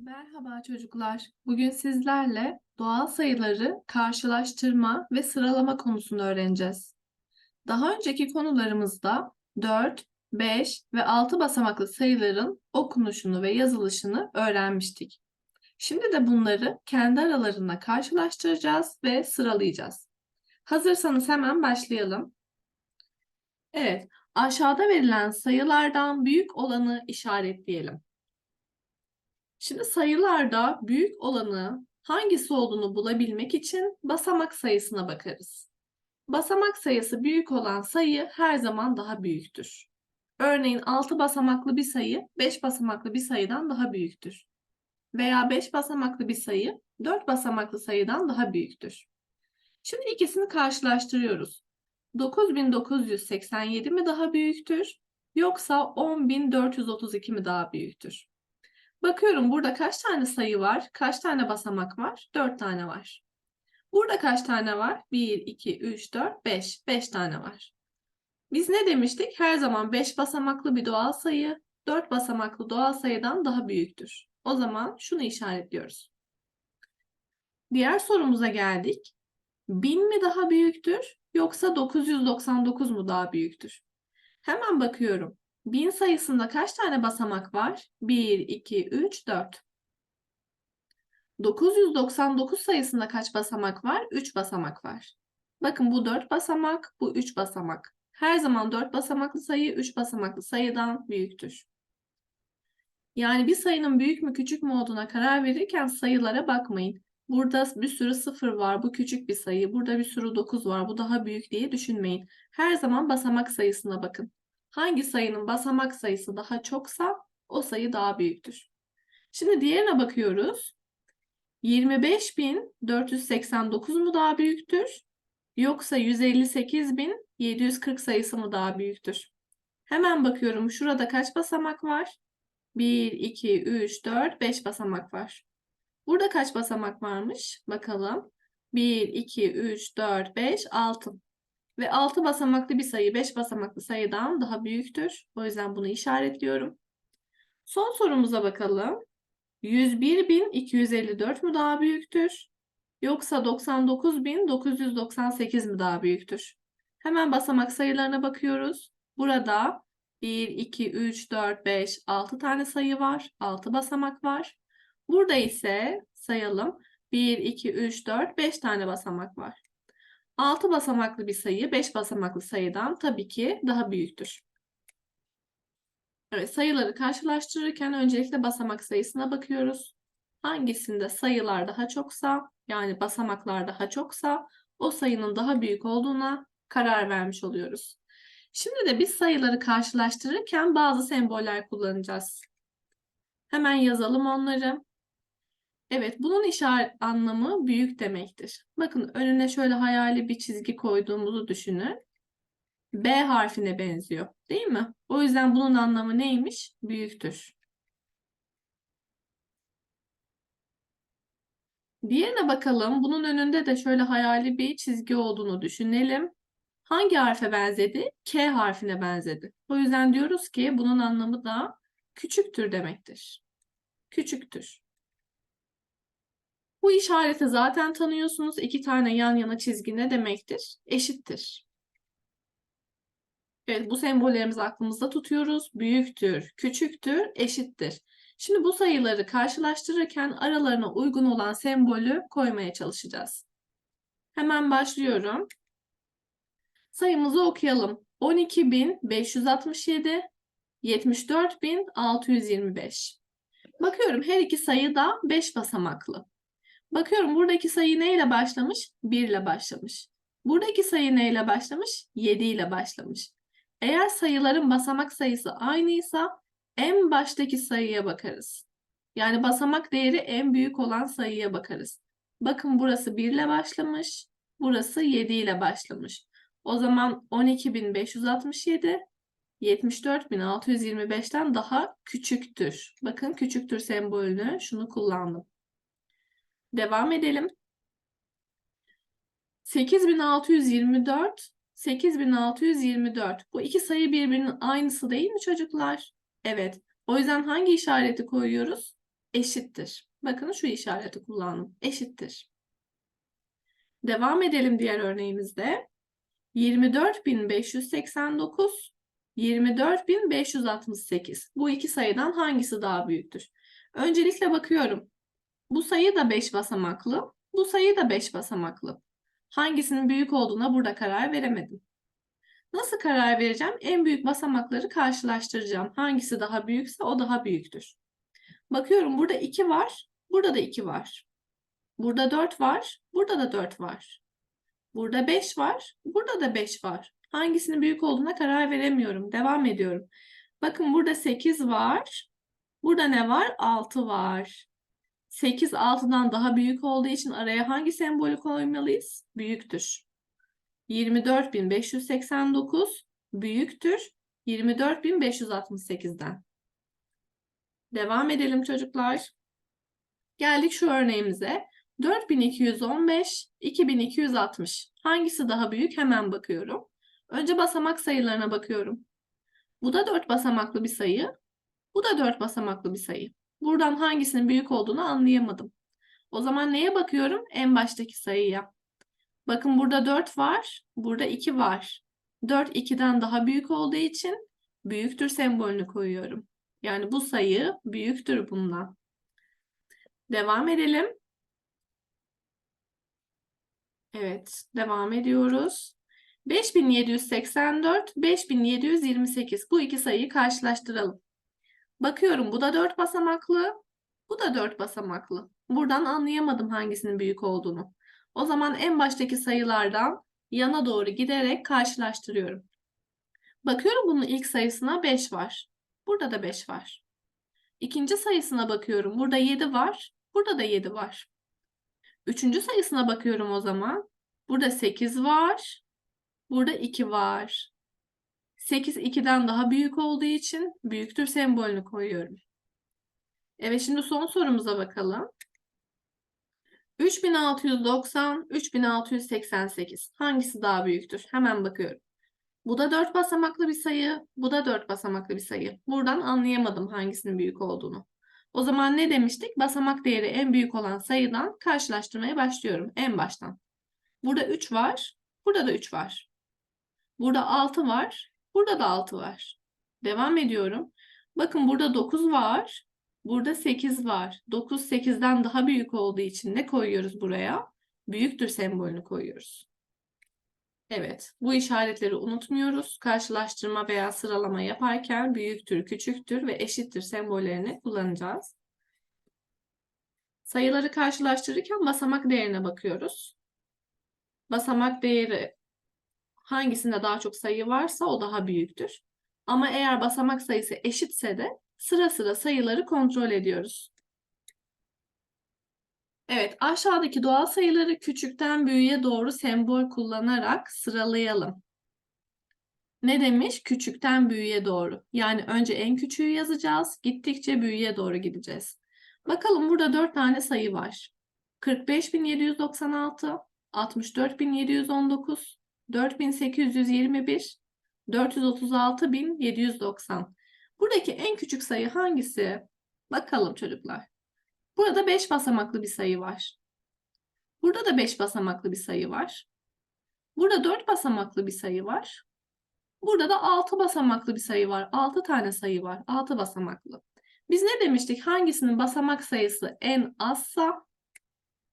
Merhaba çocuklar. Bugün sizlerle doğal sayıları karşılaştırma ve sıralama konusunu öğreneceğiz. Daha önceki konularımızda 4, 5 ve 6 basamaklı sayıların okunuşunu ve yazılışını öğrenmiştik. Şimdi de bunları kendi aralarında karşılaştıracağız ve sıralayacağız. Hazırsanız hemen başlayalım. Evet, aşağıda verilen sayılardan büyük olanı işaretleyelim. Şimdi sayılarda büyük olanı hangisi olduğunu bulabilmek için basamak sayısına bakarız. Basamak sayısı büyük olan sayı her zaman daha büyüktür. Örneğin 6 basamaklı bir sayı 5 basamaklı bir sayıdan daha büyüktür. Veya 5 basamaklı bir sayı 4 basamaklı sayıdan daha büyüktür. Şimdi ikisini karşılaştırıyoruz. 9987 mi daha büyüktür yoksa 10432 mi daha büyüktür? Bakıyorum burada kaç tane sayı var? Kaç tane basamak var? 4 tane var. Burada kaç tane var? 1, 2, 3, 4, 5. 5 tane var. Biz ne demiştik? Her zaman 5 basamaklı bir doğal sayı 4 basamaklı doğal sayıdan daha büyüktür. O zaman şunu işaretliyoruz. Diğer sorumuza geldik. 1000 mi daha büyüktür yoksa 999 mu daha büyüktür? Hemen bakıyorum. 1000 sayısında kaç tane basamak var? 1, 2, 3, 4. 999 sayısında kaç basamak var? 3 basamak var. Bakın bu 4 basamak, bu 3 basamak. Her zaman 4 basamaklı sayı 3 basamaklı sayıdan büyüktür. Yani bir sayının büyük mü küçük mü olduğuna karar verirken sayılara bakmayın. Burada bir sürü sıfır var, bu küçük bir sayı. Burada bir sürü 9 var, bu daha büyük diye düşünmeyin. Her zaman basamak sayısına bakın. Hangi sayının basamak sayısı daha çoksa o sayı daha büyüktür. Şimdi diğerine bakıyoruz. 25.489 mu daha büyüktür? Yoksa 158.740 sayısı mı daha büyüktür? Hemen bakıyorum. Şurada kaç basamak var? 1, 2, 3, 4, 5 basamak var. Burada kaç basamak varmış? Bakalım. 1, 2, 3, 4, 5, 6. Ve 6 basamaklı bir sayı 5 basamaklı sayıdan daha büyüktür. O yüzden bunu işaretliyorum. Son sorumuza bakalım. 101.254 mu daha büyüktür? Yoksa 99.998 mi daha büyüktür? Hemen basamak sayılarına bakıyoruz. Burada 1, 2, 3, 4, 5, 6 tane sayı var. 6 basamak var. Burada ise sayalım. 1, 2, 3, 4, 5 tane basamak var. 6 basamaklı bir sayı 5 basamaklı sayıdan tabii ki daha büyüktür. Evet, sayıları karşılaştırırken öncelikle basamak sayısına bakıyoruz. Hangisinde sayılar daha çoksa, yani basamaklar daha çoksa o sayının daha büyük olduğuna karar vermiş oluyoruz. Şimdi de biz sayıları karşılaştırırken bazı semboller kullanacağız. Hemen yazalım onları. Evet, bunun işaret anlamı büyük demektir. Bakın önüne şöyle hayali bir çizgi koyduğumuzu düşünün. B harfine benziyor, değil mi? O yüzden bunun anlamı neymiş? Büyüktür. Diğerine bakalım. Bunun önünde de şöyle hayali bir çizgi olduğunu düşünelim. Hangi harfe benzedi? K harfine benzedi. O yüzden diyoruz ki bunun anlamı da küçüktür demektir. Küçüktür. Bu işareti zaten tanıyorsunuz. İki tane yan yana çizgi ne demektir? Eşittir. Evet, bu sembollerimizi aklımızda tutuyoruz. Büyüktür, küçüktür, eşittir. Şimdi bu sayıları karşılaştırırken aralarına uygun olan sembolü koymaya çalışacağız. Hemen başlıyorum. Sayımızı okuyalım. 12.567, 74.625. Bakıyorum her iki sayı da 5 basamaklı. Bakıyorum buradaki sayı neyle başlamış? 1 ile başlamış. Buradaki sayı neyle başlamış? 7 ile başlamış. Eğer sayıların basamak sayısı aynıysa en baştaki sayıya bakarız. Yani basamak değeri en büyük olan sayıya bakarız. Bakın burası 1 ile başlamış. Burası 7 ile başlamış. O zaman 12.567 74.625'ten daha küçüktür. Bakın küçüktür sembolünü şunu kullandım. Devam edelim. 8624 8624. Bu iki sayı birbirinin aynısı değil mi çocuklar? Evet. O yüzden hangi işareti koyuyoruz? eşittir. Bakın şu işareti kullandım. Eşittir. Devam edelim diğer örneğimizde. 24.589, 24.568. Bu iki sayıdan hangisi daha büyüktür? Öncelikle bakıyorum. Bu sayı da 5 basamaklı, bu sayı da 5 basamaklı. Hangisinin büyük olduğuna burada karar veremedim. Nasıl karar vereceğim? En büyük basamakları karşılaştıracağım. Hangisi daha büyükse o daha büyüktür. Bakıyorum burada 2 var, burada da 2 var. Burada 4 var, burada da 4 var. Burada 5 var, burada da 5 var. Hangisinin büyük olduğuna karar veremiyorum. Devam ediyorum. Bakın burada 8 var. Burada ne var? 6 var. 8 6'dan daha büyük olduğu için araya hangi sembolü koymalıyız? Büyüktür. 24.589 büyüktür 24.568'den. Devam edelim çocuklar. Geldik şu örneğimize. 4215, 2260. Hangisi daha büyük? Hemen bakıyorum. Önce basamak sayılarına bakıyorum. Bu da 4 basamaklı bir sayı. Bu da 4 basamaklı bir sayı. Buradan hangisinin büyük olduğunu anlayamadım. O zaman neye bakıyorum? En baştaki sayıya. Bakın burada 4 var, burada 2 var. 4 2'den daha büyük olduğu için büyüktür sembolünü koyuyorum. Yani bu sayı büyüktür bundan. Devam edelim. Evet, devam ediyoruz. 5784, 5728. Bu iki sayıyı karşılaştıralım. Bakıyorum bu da 4 basamaklı, bu da 4 basamaklı. Buradan anlayamadım hangisinin büyük olduğunu. O zaman en baştaki sayılardan yana doğru giderek karşılaştırıyorum. Bakıyorum bunun ilk sayısına 5 var. Burada da 5 var. İkinci sayısına bakıyorum. Burada 7 var. Burada da 7 var. Üçüncü sayısına bakıyorum o zaman. Burada 8 var. Burada 2 var. 8 2'den daha büyük olduğu için büyüktür sembolünü koyuyorum. Evet şimdi son sorumuza bakalım. 3690, 3688. Hangisi daha büyüktür? Hemen bakıyorum. Bu da 4 basamaklı bir sayı, bu da 4 basamaklı bir sayı. Buradan anlayamadım hangisinin büyük olduğunu. O zaman ne demiştik? Basamak değeri en büyük olan sayıdan karşılaştırmaya başlıyorum en baştan. Burada 3 var, burada da 3 var. Burada 6 var, burada da 6 var. Devam ediyorum. Bakın burada 9 var, burada 8 var. 9 8'den daha büyük olduğu için ne koyuyoruz buraya? Büyüktür sembolünü koyuyoruz. Evet, bu işaretleri unutmuyoruz. Karşılaştırma veya sıralama yaparken büyüktür, küçüktür ve eşittir sembollerini kullanacağız. Sayıları karşılaştırırken basamak değerine bakıyoruz. Basamak değeri hangisinde daha çok sayı varsa o daha büyüktür. Ama eğer basamak sayısı eşitse de sıra sıra sayıları kontrol ediyoruz. Evet, aşağıdaki doğal sayıları küçükten büyüğe doğru sembol kullanarak sıralayalım. Ne demiş? Küçükten büyüğe doğru. Yani önce en küçüğü yazacağız. Gittikçe büyüğe doğru gideceğiz. Bakalım burada 4 tane sayı var. 45.796, 64.719, 4821, 436.790. Buradaki en küçük sayı hangisi? Bakalım çocuklar. Burada 5 basamaklı bir sayı var. Burada da 5 basamaklı bir sayı var. Burada 4 basamaklı bir sayı var. Burada da 6 basamaklı bir sayı var. 6 tane sayı var. 6 basamaklı. Biz ne demiştik? Hangisinin basamak sayısı en azsa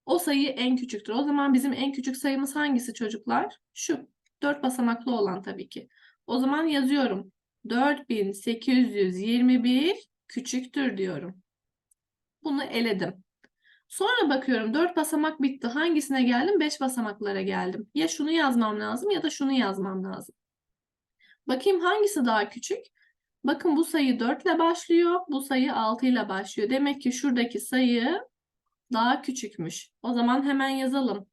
o sayı en küçüktür. O zaman bizim en küçük sayımız hangisi çocuklar? Şu. 4 basamaklı olan tabii ki. O zaman yazıyorum. 4821 küçüktür diyorum. Bunu eledim. Sonra bakıyorum 4 basamak bitti. Hangisine geldim? 5 basamaklara geldim. Ya şunu yazmam lazım ya da şunu yazmam lazım. Bakayım hangisi daha küçük? Bakın bu sayı 4 ile başlıyor. Bu sayı 6 ile başlıyor. Demek ki şuradaki sayı daha küçükmüş. O zaman hemen yazalım.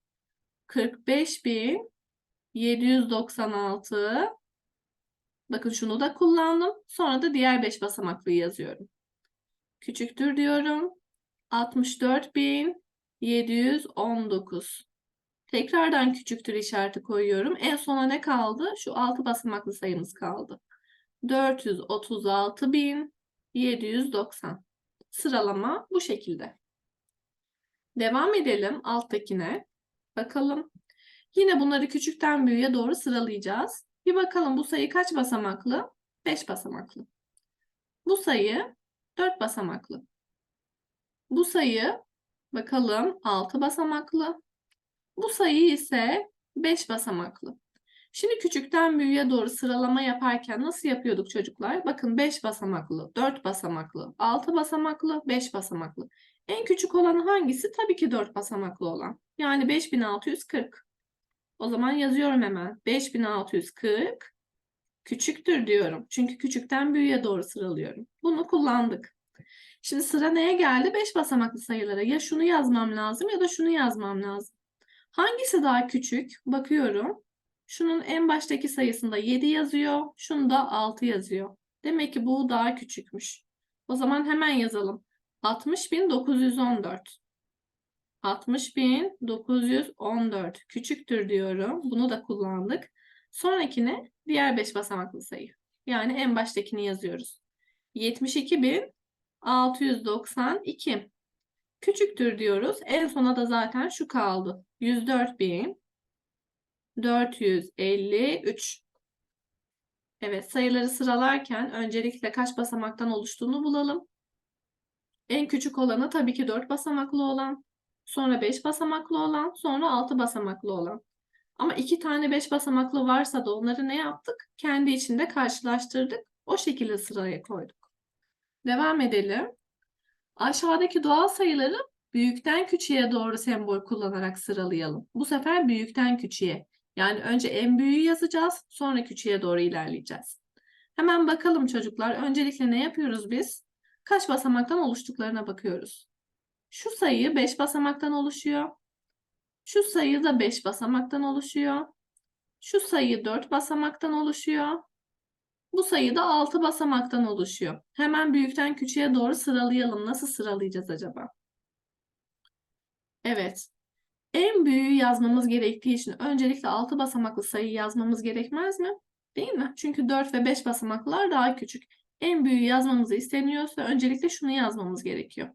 45.796 Bakın şunu da kullandım. Sonra da diğer 5 basamaklıyı yazıyorum. Küçüktür diyorum. 64.719. Tekrardan küçüktür işareti koyuyorum. En sona ne kaldı? Şu 6 basamaklı sayımız kaldı. 436.790. Sıralama bu şekilde. Devam edelim alttakine. Bakalım. Yine bunları küçükten büyüğe doğru sıralayacağız. Bir bakalım bu sayı kaç basamaklı? 5 basamaklı. Bu sayı 4 basamaklı. Bu sayı bakalım 6 basamaklı. Bu sayı ise 5 basamaklı. Şimdi küçükten büyüğe doğru sıralama yaparken nasıl yapıyorduk çocuklar? Bakın 5 basamaklı, 4 basamaklı, 6 basamaklı, 5 basamaklı. En küçük olan hangisi? Tabii ki 4 basamaklı olan. Yani 5640. O zaman yazıyorum hemen. 5640 küçüktür diyorum. Çünkü küçükten büyüğe doğru sıralıyorum. Bunu kullandık. Şimdi sıra neye geldi? 5 basamaklı sayılara. Ya şunu yazmam lazım ya da şunu yazmam lazım. Hangisi daha küçük? Bakıyorum. Şunun en baştaki sayısında 7 yazıyor. Şunda 6 yazıyor. Demek ki bu daha küçükmüş. O zaman hemen yazalım. 60.914. 60.914 küçüktür diyorum. Bunu da kullandık. Sonrakine diğer 5 basamaklı sayı. Yani en baştakini yazıyoruz. 72.692 küçüktür diyoruz. En sona da zaten şu kaldı. 104.453 Evet sayıları sıralarken öncelikle kaç basamaktan oluştuğunu bulalım. En küçük olanı tabii ki 4 basamaklı olan, sonra 5 basamaklı olan, sonra 6 basamaklı olan. Ama iki tane 5 basamaklı varsa da onları ne yaptık? Kendi içinde karşılaştırdık. O şekilde sıraya koyduk. Devam edelim. Aşağıdaki doğal sayıları büyükten küçüğe doğru sembol kullanarak sıralayalım. Bu sefer büyükten küçüğe. Yani önce en büyüğü yazacağız, sonra küçüğe doğru ilerleyeceğiz. Hemen bakalım çocuklar. Öncelikle ne yapıyoruz biz? Kaç basamaktan oluştuklarına bakıyoruz. Şu sayı 5 basamaktan oluşuyor. Şu sayı da 5 basamaktan oluşuyor. Şu sayı 4 basamaktan oluşuyor. Bu sayı da 6 basamaktan oluşuyor. Hemen büyükten küçüğe doğru sıralayalım. Nasıl sıralayacağız acaba? Evet. En büyüğü yazmamız gerektiği için öncelikle 6 basamaklı sayı yazmamız gerekmez mi? Değil mi? Çünkü 4 ve 5 basamaklar daha küçük. En büyüğü yazmamızı isteniyorsa öncelikle şunu yazmamız gerekiyor.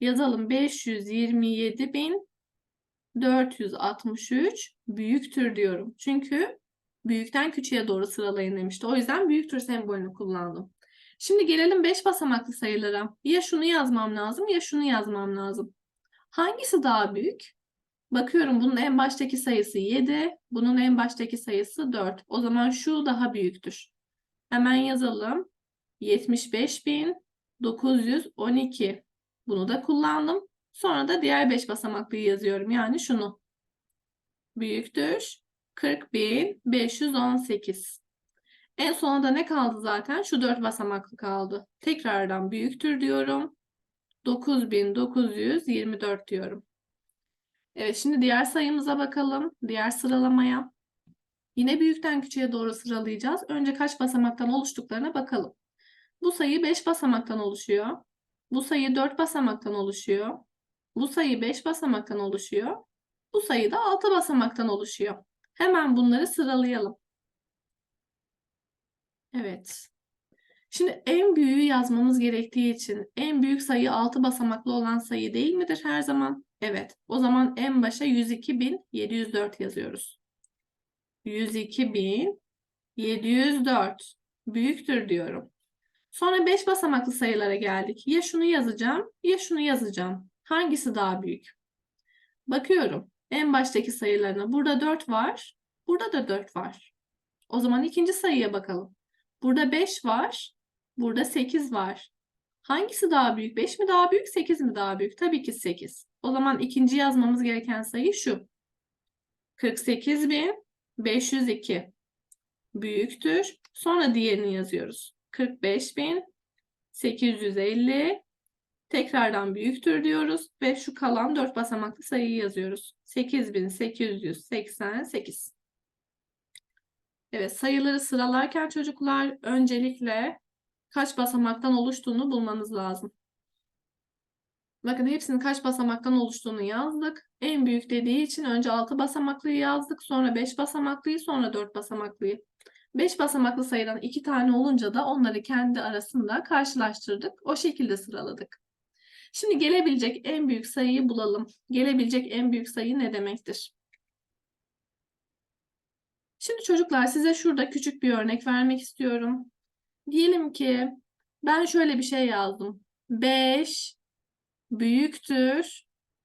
Yazalım 527.463 büyüktür diyorum. Çünkü büyükten küçüğe doğru sıralayın demişti. O yüzden büyüktür sembolünü kullandım. Şimdi gelelim 5 basamaklı sayılara. Ya şunu yazmam lazım ya şunu yazmam lazım. Hangisi daha büyük? Bakıyorum bunun en baştaki sayısı 7, bunun en baştaki sayısı 4. O zaman şu daha büyüktür. Hemen yazalım. 75.912. Bunu da kullandım. Sonra da diğer 5 basamaklıyı yazıyorum. Yani şunu. Büyüktür. 40.518. En sonunda ne kaldı zaten? Şu 4 basamaklı kaldı. Tekrardan büyüktür diyorum. 9924 diyorum. Evet şimdi diğer sayımıza bakalım. Diğer sıralamaya. Yine büyükten küçüğe doğru sıralayacağız. Önce kaç basamaktan oluştuklarına bakalım. Bu sayı 5 basamaktan oluşuyor. Bu sayı 4 basamaktan oluşuyor. Bu sayı 5 basamaktan oluşuyor. Bu sayı da 6 basamaktan oluşuyor. Hemen bunları sıralayalım. Evet. Şimdi en büyüğü yazmamız gerektiği için en büyük sayı 6 basamaklı olan sayı değil midir her zaman? Evet. O zaman en başa 102.704 yazıyoruz. 102.704 büyüktür diyorum. Sonra 5 basamaklı sayılara geldik. Ya şunu yazacağım ya şunu yazacağım. Hangisi daha büyük? Bakıyorum. En baştaki sayılarına. Burada 4 var. Burada da 4 var. O zaman ikinci sayıya bakalım. Burada 5 var. Burada 8 var. Hangisi daha büyük? 5 mi daha büyük? 8 mi daha büyük? Tabii ki 8. O zaman ikinci yazmamız gereken sayı şu. 48.502 büyüktür. Sonra diğerini yazıyoruz. 45.850 tekrardan büyüktür diyoruz ve şu kalan 4 basamaklı sayıyı yazıyoruz. 8888. Evet sayıları sıralarken çocuklar öncelikle kaç basamaktan oluştuğunu bulmanız lazım. Bakın hepsinin kaç basamaktan oluştuğunu yazdık. En büyük dediği için önce 6 basamaklıyı yazdık. Sonra 5 basamaklıyı sonra 4 basamaklıyı. 5 basamaklı sayıdan 2 tane olunca da onları kendi arasında karşılaştırdık. O şekilde sıraladık. Şimdi gelebilecek en büyük sayıyı bulalım. Gelebilecek en büyük sayı ne demektir? Şimdi çocuklar size şurada küçük bir örnek vermek istiyorum. Diyelim ki ben şöyle bir şey yazdım. 5 büyüktür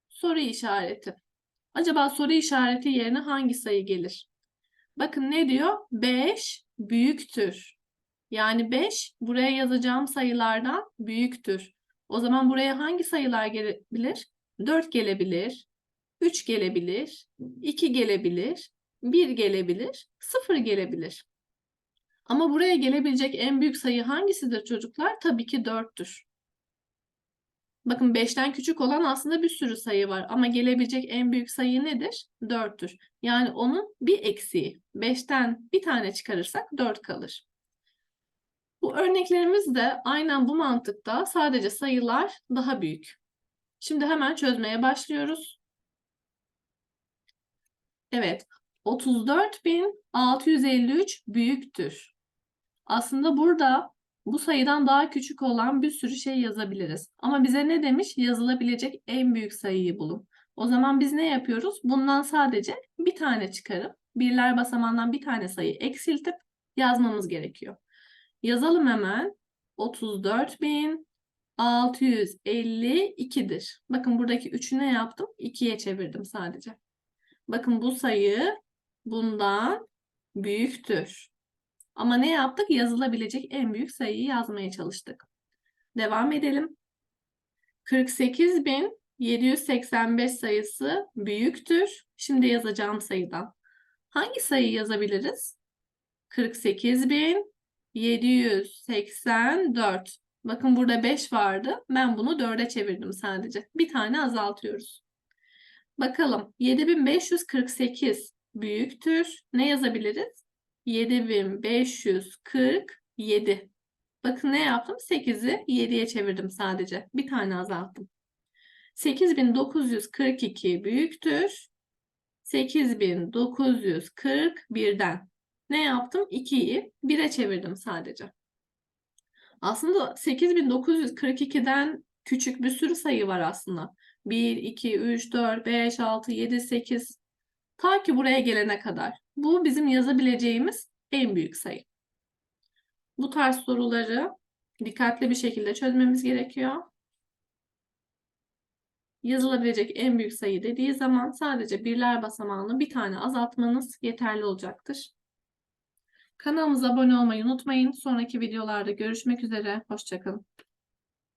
soru işareti. Acaba soru işareti yerine hangi sayı gelir? Bakın ne diyor? 5 büyüktür. Yani 5 buraya yazacağım sayılardan büyüktür. O zaman buraya hangi sayılar gelebilir? 4 gelebilir, 3 gelebilir, 2 gelebilir, 1 gelebilir, 0 gelebilir. Ama buraya gelebilecek en büyük sayı hangisidir çocuklar? Tabii ki 4'tür. Bakın 5'ten küçük olan aslında bir sürü sayı var ama gelebilecek en büyük sayı nedir? 4'tür. Yani onun bir eksiği. 5'ten bir tane çıkarırsak 4 kalır. Bu örneklerimiz de aynen bu mantıkta sadece sayılar daha büyük. Şimdi hemen çözmeye başlıyoruz. Evet, 34.653 büyüktür. Aslında burada bu sayıdan daha küçük olan bir sürü şey yazabiliriz. Ama bize ne demiş? Yazılabilecek en büyük sayıyı bulun. O zaman biz ne yapıyoruz? Bundan sadece bir tane çıkarıp birler basamağından bir tane sayı eksiltip yazmamız gerekiyor. Yazalım hemen. 34.652'dir. Bakın buradaki 3'ü ne yaptım? 2'ye çevirdim sadece. Bakın bu sayı bundan büyüktür. Ama ne yaptık? Yazılabilecek en büyük sayıyı yazmaya çalıştık. Devam edelim. 48.785 sayısı büyüktür. Şimdi yazacağım sayıdan. Hangi sayıyı yazabiliriz? 48.784. Bakın burada 5 vardı. Ben bunu 4'e çevirdim sadece. Bir tane azaltıyoruz. Bakalım 7548 büyüktür. Ne yazabiliriz? 7547. Bakın ne yaptım? 8'i 7'ye çevirdim sadece. Bir tane azalttım. 8942 büyüktür. 8941'den. Ne yaptım? 2'yi 1'e çevirdim sadece. Aslında 8942'den küçük bir sürü sayı var aslında. 1, 2, 3, 4, 5, 6, 7, 8. Ta ki buraya gelene kadar. Bu bizim yazabileceğimiz en büyük sayı. Bu tarz soruları dikkatli bir şekilde çözmemiz gerekiyor. Yazılabilecek en büyük sayı dediği zaman sadece birler basamağını bir tane azaltmanız yeterli olacaktır. Kanalımıza abone olmayı unutmayın. Sonraki videolarda görüşmek üzere. Hoşçakalın.